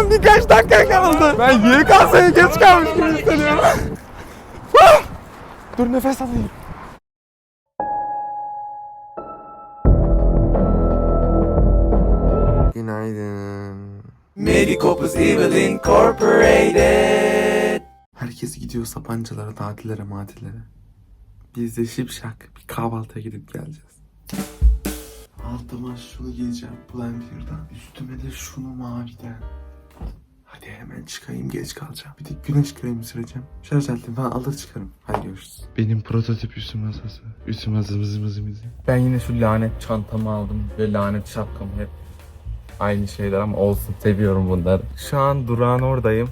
Son birkaç dakika kaldı. Ben YKS'ye geç kalmış gibi hissediyorum. Dur nefes alayım. Günaydın. Medicopus Evil Incorporated. Herkes gidiyor Sapancılara, tatillere, matillere. Biz de şipşak bir kahvaltıya gidip geleceğiz. Altıma şunu giyeceğim Blender'dan. Üstüme de şunu maviden. Hadi hemen çıkayım geç kalacağım. Bir de güneş kremi süreceğim. Şarj aletimi falan alır çıkarım. Hadi görüşürüz. Benim prototip üstü masası. Üstü masası mızı mızı Ben yine şu lanet çantamı aldım ve lanet şapkamı hep aynı şeyler ama olsun seviyorum bunları. Şu an durağın oradayım.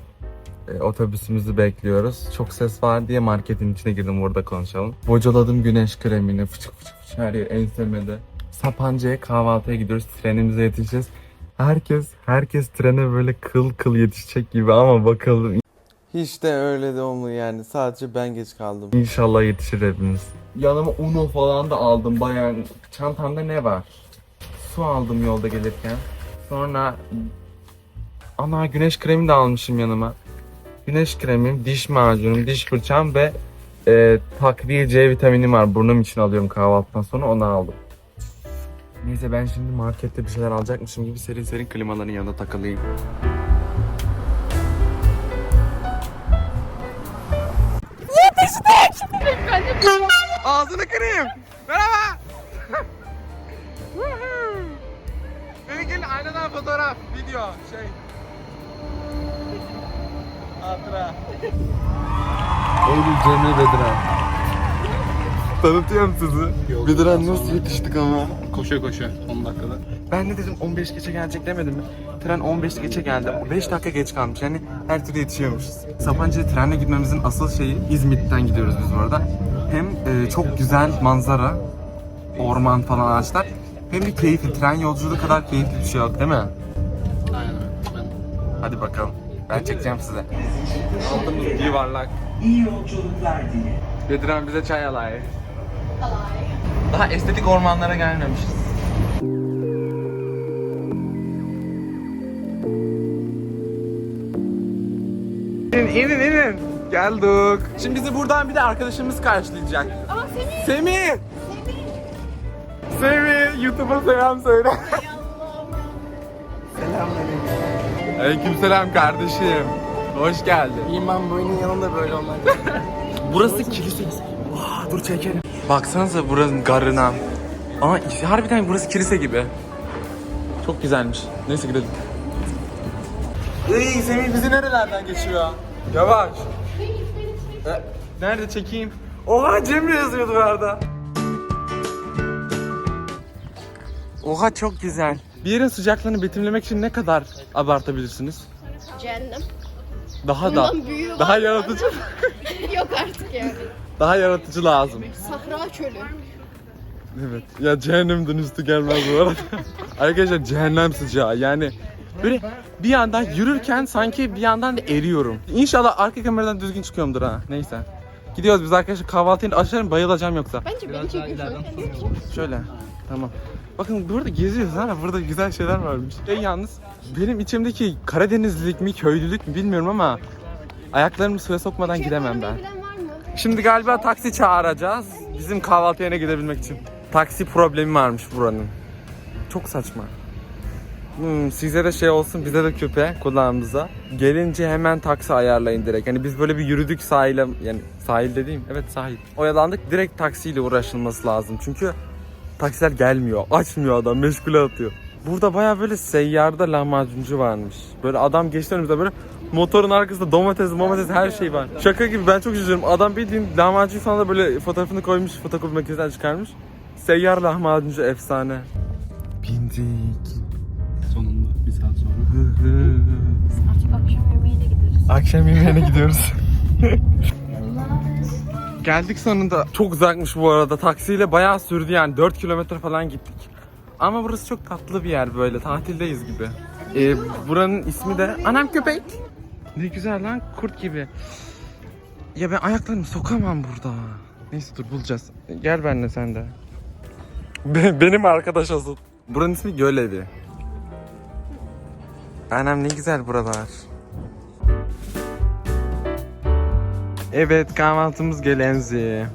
E, otobüsümüzü bekliyoruz. Çok ses var diye marketin içine girdim burada konuşalım. Bocaladım güneş kremini fıçık fıçık fıçık her yer ensemede. Sapanca'ya kahvaltıya gidiyoruz. Trenimize yetişeceğiz. Herkes, herkes trene böyle kıl kıl yetişecek gibi ama bakalım. Hiç de öyle de olmuyor yani. Sadece ben geç kaldım. İnşallah yetişir hepimiz. Yanıma Uno falan da aldım bayağı. Çantamda ne var? Su aldım yolda gelirken. Sonra ana güneş kremi de almışım yanıma. Güneş kremim, diş macunum, diş fırçam ve e, takviye C vitaminim var. Burnum için alıyorum kahvaltıdan sonra onu aldım. Neyse ben şimdi markette bir şeyler alacakmışım gibi serin serin klimaların yanında takılayım. Ağzını kırayım. Merhaba. Beni gelin aynadan fotoğraf, video, şey. Hatıra. Eylül Cemre Bediren. Tanıtıyorum sizi. Bediren nasıl yetiştik ama. Koşa koşa 10 dakikada. Ben ne dedim 15 geçe gelecek demedim mi? Tren 15 geçe geldi. 5 dakika geç kalmış. Yani her türlü yetişiyormuşuz. Sapanca'ya trenle gitmemizin asıl şeyi İzmit'ten gidiyoruz biz bu arada. Hem e, çok güzel manzara, orman falan ağaçlar. Hem de keyifli. Tren yolculuğu kadar keyifli bir şey yok değil mi? Aynen ben Hadi bakalım. Ben çekeceğim size. Altımız yuvarlak. İyi yolculuklar diye. Bediren bize çay alay. Daha estetik ormanlara gelmemişiz. İnin inin inin. Geldik. Şimdi bizi buradan bir de arkadaşımız karşılayacak. Ama Semih. Semih. Semih. YouTube'a selam söyle. Selamünaleyküm. Aleykümselam kardeşim. Hoş geldin. İman boyunun yanında böyle olmak. Burası kilise. Dur çekelim. Baksanıza buranın garına. Aa harbiden burası kilise gibi. Çok güzelmiş. Neyse gidelim. Iy Semih bizi nerelerden geçiyor? Yavaş. E, nerede çekeyim? Oha Cemre yazıyordu bu arada. Oha çok güzel. Bir yerin sıcaklığını betimlemek için ne kadar abartabilirsiniz? Cehennem. Daha da Bundan büyüğü var daha mı? yaratıcı Yok artık yani. Daha yaratıcı lazım. Sahra çölü. Evet. Ya cehennemden üstü gelmez bu arada. Arkadaşlar cehennem sıcağı yani böyle bir yandan yürürken sanki bir yandan da eriyorum. İnşallah arka kameradan düzgün çıkıyorumdur ha. Neyse. Gidiyoruz biz arkadaşlar kahvaltıyı açarım bayılacağım yoksa. Bence beni çekiyor. Şöyle. Tamam. Bakın burada geziyoruz ha. Burada güzel şeyler varmış. Şey yalnız benim içimdeki Karadenizlilik mi köylülük mü bilmiyorum ama ayaklarımı suya sokmadan gidemem ben. Şimdi galiba taksi çağıracağız. Bizim kahvaltı yerine gidebilmek için. Taksi problemi varmış buranın. Çok saçma. Hmm, size de şey olsun bize de küpe kulağımıza. Gelince hemen taksi ayarlayın direkt. Yani biz böyle bir yürüdük sahile yani sahil dediğim evet sahil. Oyalandık direkt taksiyle uğraşılması lazım. Çünkü taksiler gelmiyor. Açmıyor adam meşgule atıyor. Burada baya böyle seyyarda lahmacuncu varmış. Böyle adam geçti önümüzde böyle motorun arkasında domates, domates her şey var. Şaka gibi ben çok üzülüyorum. Adam bildiğin lahmacun falan da böyle fotoğrafını koymuş, fotokopi makinesinden çıkarmış. Seyyar lahmacuncu efsane. Bindik. Sonunda bir saat sonra. Artık akşam yemeğine gideriz. Akşam yemeğine gidiyoruz. Geldik sonunda. Çok uzakmış bu arada. Taksiyle bayağı sürdü yani. 4 kilometre falan gittik. Ama burası çok tatlı bir yer böyle. Tatildeyiz gibi. Ee, buranın ismi de Anam Köpek. Ne güzel lan kurt gibi. Ya ben ayaklarımı sokamam burada. Neyse dur bulacağız. Gel benimle sen de. Be- benim arkadaş asıl. Buranın ismi Gölevi. Anam ne güzel buralar. Evet kahvaltımız gelenzi.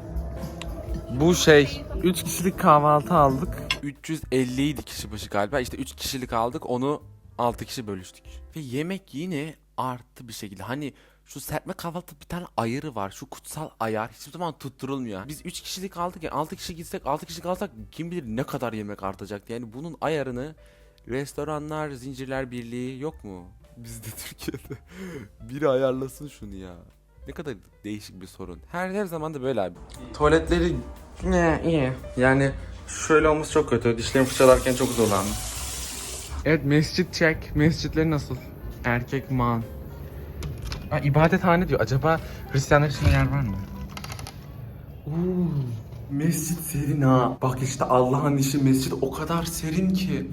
Bu şey 3 kişilik kahvaltı aldık. 350 idi kişi başı galiba. İşte 3 kişilik aldık onu 6 kişi bölüştük. Ve yemek yine arttı bir şekilde. Hani şu serpme kahvaltı bir tane ayarı var. Şu kutsal ayar hiçbir zaman tutturulmuyor. Biz 3 kişilik aldık ya 6 kişi gitsek 6 kişi kalsak kim bilir ne kadar yemek artacaktı. Yani bunun ayarını restoranlar, zincirler birliği yok mu? Bizde Türkiye'de biri ayarlasın şunu ya. Ne kadar değişik bir sorun. Her her zaman da böyle abi. Tuvaletleri ne iyi. Yani şöyle olması çok kötü. Dişlerimi fırçalarken çok zorlandım. Evet mescit çek. Mescitleri nasıl? Erkek man. Aa, ibadethane diyor. Acaba Hristiyanlar için yer var mı? Oo, mescit serin ha. Bak işte Allah'ın işi mescit o kadar serin ki.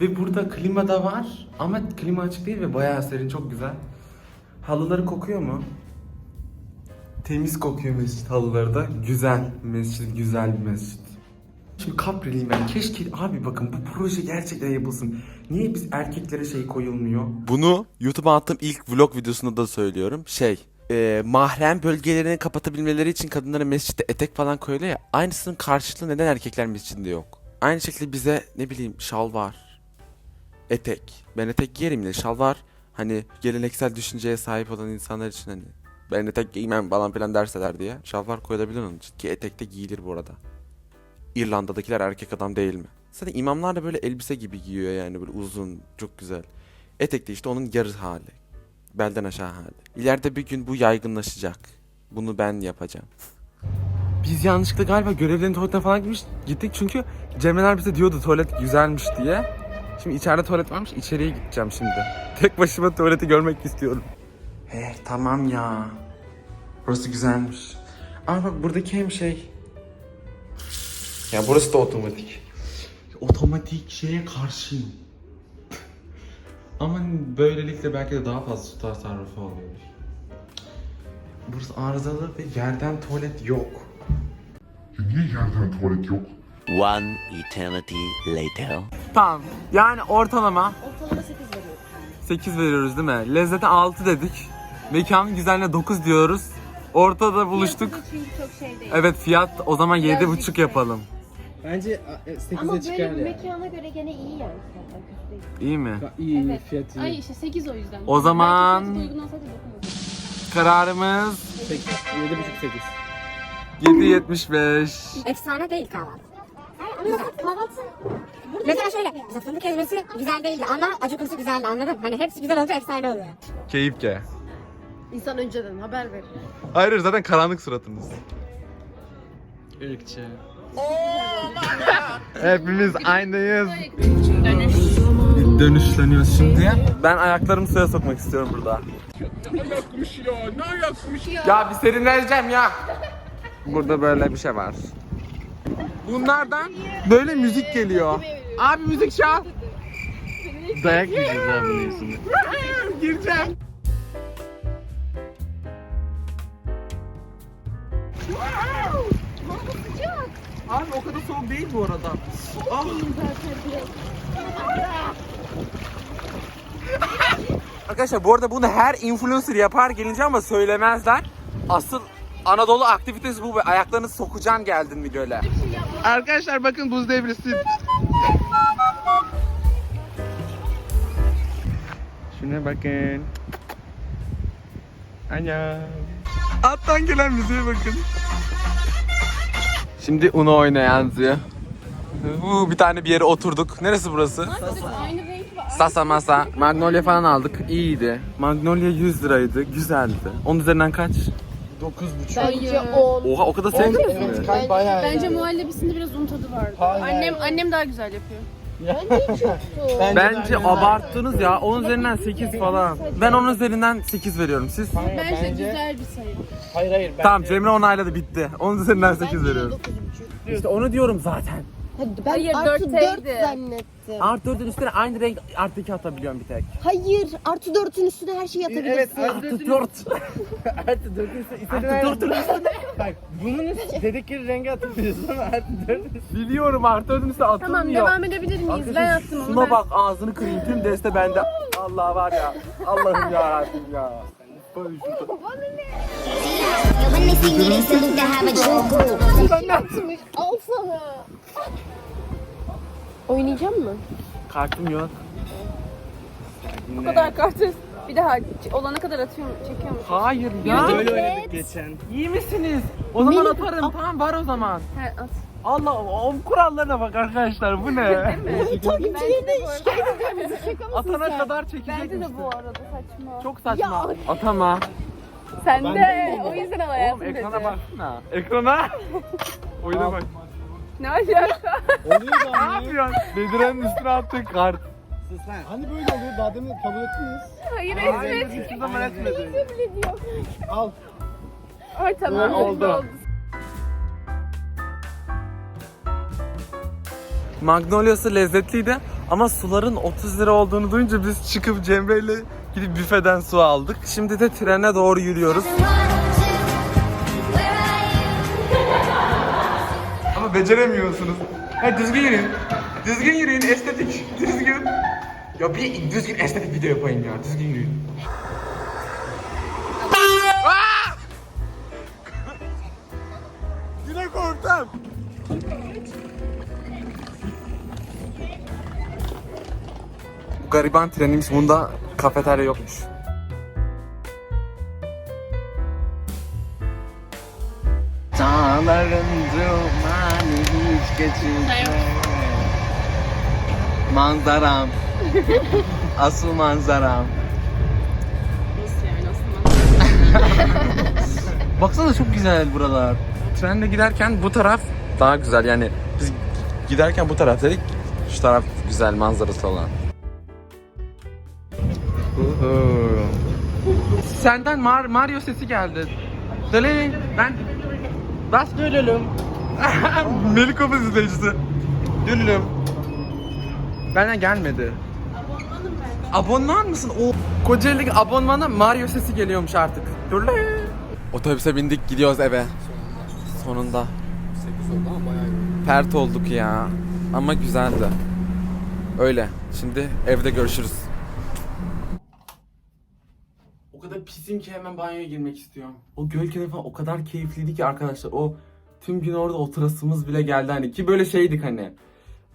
Ve burada klima da var ama klima açık değil ve bayağı serin çok güzel. Halıları kokuyor mu? Temiz kokuyor mescit halıları da. Güzel mescit, güzel bir mescit. Şimdi Capriliyim ben. Keşke abi bakın bu proje gerçekten yapılsın. Niye biz erkeklere şey koyulmuyor? Bunu YouTube'a attığım ilk vlog videosunda da söylüyorum. Şey, e, mahrem bölgelerini kapatabilmeleri için kadınlara mescitte etek falan koyuyor ya. Aynısının karşılığı neden erkekler mescidinde yok? Aynı şekilde bize ne bileyim şalvar, etek. Ben etek giyerim yine şalvar. Hani geleneksel düşünceye sahip olan insanlar için hani ben etek giymem falan filan derseler diye şalvar koyulabilir onun için. Ki etek de giyilir bu arada. İrlanda'dakiler erkek adam değil mi? Zaten imamlar da böyle elbise gibi giyiyor yani böyle uzun, çok güzel. Etek de işte onun yarı hali. Belden aşağı hali. İleride bir gün bu yaygınlaşacak. Bunu ben yapacağım. Biz yanlışlıkla galiba görevlerin tuvaletine falan gitmiş, gittik çünkü Cemreler bize diyordu tuvalet güzelmiş diye. Şimdi içeride tuvalet varmış, içeriye gideceğim şimdi. Tek başıma tuvaleti görmek istiyorum. He tamam ya. Burası güzelmiş. Ama bak buradaki hem şey... Ya burası da otomatik. Otomatik şeye karşıyım. Ama böylelikle belki de daha fazla su tasarrufu oluyor. Burası arızalı ve yerden tuvalet yok. Niye yerden tuvalet yok? One eternity later. Tamam. Yani ortalama Ortalama 8 veriyor. 8 veriyoruz değil mi? Lezzete 6 dedik. Mekanın güzelliğine 9 diyoruz. Ortada buluştuk. Çünkü çok şey değil. Evet fiyat o zaman Biraz 7,5 yüksek. yapalım. Bence Ama 8'e çıkar böyle bir ya. mekana göre gene iyi yani. fiyatlar kötü değil. İyi mi? İyi Evet. fiyatı. Ay işte 8 o yüzden. O zaman- Belki fiyatı uygun olsaydı dokunurdu. Kararımız 7,5-8. 7.75. efsane değil kahvaltı. Yani ama kahvaltı Mesela şöyle, mesela fındık ezmesi güzel değildi ama acı kurusu güzeldi anladın? Hani hepsi güzel olunca efsane oluyor. Keyif ke. İnsan önceden haber verir. Hayır zaten karanlık suratınız. Irkçı. Hepimiz aynıyız. Dönüşleniyoruz şimdi. Ben ayaklarımı suya sokmak istiyorum burada. Ayakmış ya, ne ayakmış ya? Ya bir serinleyeceğim ya. Burada böyle bir şey var. Bunlardan böyle müzik geliyor. Abi müzik çal. Dayak yiyeceğiz abi yüzünden. Gireceğim. Abi o kadar soğuk değil bu arada. Ah. Arkadaşlar bu arada bunu her influencer yapar gelince ama söylemezler. Asıl Anadolu aktivitesi bu ve ayaklarını sokacaksın geldin mi göle. Arkadaşlar bakın buz devrisi. Şuna bakın. Anam. Alttan gelen müziğe bakın. Şimdi Uno oynayan Zı. Uuu, bir tane bir yere oturduk. Neresi burası? Sasa masa. Magnolia falan aldık. İyiydi. Magnolia 100 liraydı. Güzeldi. Onun üzerinden kaç? Bence 10. Oha o kadar sevdiniz mi? Bence, bence muhallebisinde biraz un tadı vardı. Annem annem daha güzel yapıyor. Bence abarttınız ya. Onun üzerinden 8 falan. Ben onun üzerinden 8 veriyorum. Siz? Bence, güzel bir sayı. Hayır hayır. Ben Tamam Cemre onayladı bitti. Onun üzerinden 8 veriyorum. İşte onu diyorum zaten. Ben Hayır, artı 4 zannettim. Artı 4'ün üstüne aynı renk artı 2 atabiliyorum bir tek. Hayır artı 4'ün üstüne her şeyi atabilirsin. Evet Artı 4. artı 4 ise istediğin Artı 4'ün üstüne. Bak bunun üstü dedikleri rengi atabiliyorsun ama artı 4 Biliyorum artı 4'ün üstüne atılmıyor. Tamam devam edebilir miyiz? Ben Arkadaşlar attım onu. Şuna ben. bak ağzını kırayım tüm deste bende. Vallahi var ya. Allah'ım ya Rabbim ya. When they see me, they salute to have a true Al sana. Oynayacak mı? Kartım yok. Bu kadar kartı bir daha olana kadar atıyorum, çekiyor musun? Hayır ya. Böyle oynadık geçen. İyi misiniz? O zaman Mini- atarım. Tamam var o zaman. He at. Allah o kurallarına bak arkadaşlar bu ne? De bu arada. Şaka mısın Atana sen? kadar çekecek Bence de bu arada saçma. Çok saçma. Atama. Sen de o yüzden al Oğlum hayatım ekrana dedi. baksana. Ekrana. Oyuna bak. Ne alaka? Ne yapıyorsun? Dedirenin üstüne attık kart. Hani böyle oluyor? Daha demin kabul ettiniz. Hayır Hayır etmedi. hiçbir zaman etmedi. Al. Ay tamam. Ha, oldu. Magnolia'sı lezzetliydi ama suların 30 lira olduğunu duyunca biz çıkıp Cemre'yle gidip büfeden su aldık. Şimdi de trene doğru yürüyoruz. Beceremiyorsunuz. Ha düzgün yürüyün. Düzgün yürüyün estetik. Düzgün. Ya bir düzgün estetik video yapayım ya. Düzgün yürüyün. Yine korktum. Bu gariban trenimiz bunda kafeterya yokmuş. Dağların geçilmez. Manzaram. Asıl manzaram. Nasıl yani aslında? Baksana çok güzel buralar. Trenle giderken bu taraf daha güzel yani biz giderken bu taraf dedik şu taraf güzel manzarası olan. Senden Mar Mario sesi geldi. Söyleyin ben bas dönülüm. Melikopuz izleyicisi. Dönülüm. Benden gelmedi. Abonman mısın? O Kocaeli abonmana Mario sesi geliyormuş artık. Dur Otobüse bindik gidiyoruz eve. Sonunda. 8 oldu ama bayağı Pert olduk ya. Ama güzeldi. Öyle. Şimdi evde görüşürüz. O kadar pisim ki hemen banyoya girmek istiyorum. O göl kenarı falan o kadar keyifliydi ki arkadaşlar. O tüm gün orada oturasımız bile geldi hani. Ki böyle şeydik hani.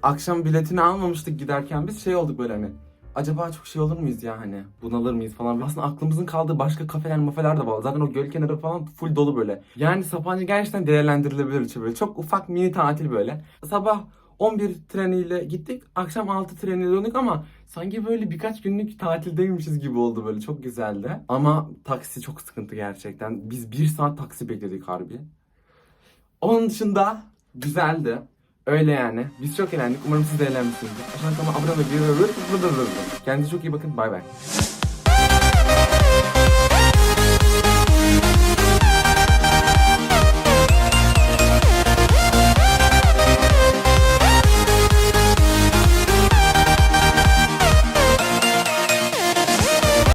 Akşam biletini almamıştık giderken biz şey olduk böyle hani. Acaba çok şey olur muyuz ya hani bunalır mıyız falan. Aslında aklımızın kaldığı başka kafeler mafeler de var. Zaten o göl kenarı falan full dolu böyle. Yani Sapanca gerçekten değerlendirilebilir için böyle. Çok ufak mini tatil böyle. Sabah 11 treniyle gittik. Akşam 6 treniyle döndük ama sanki böyle birkaç günlük tatildeymişiz gibi oldu böyle. Çok güzeldi. Ama taksi çok sıkıntı gerçekten. Biz bir saat taksi bekledik harbi. Onun dışında güzeldi. Öyle yani. Biz çok eğlendik. Umarım siz de eğlenmişsinizdir. Aşağıdan kanalıma abone olmayı, Kendinize çok iyi bakın. Bay bay.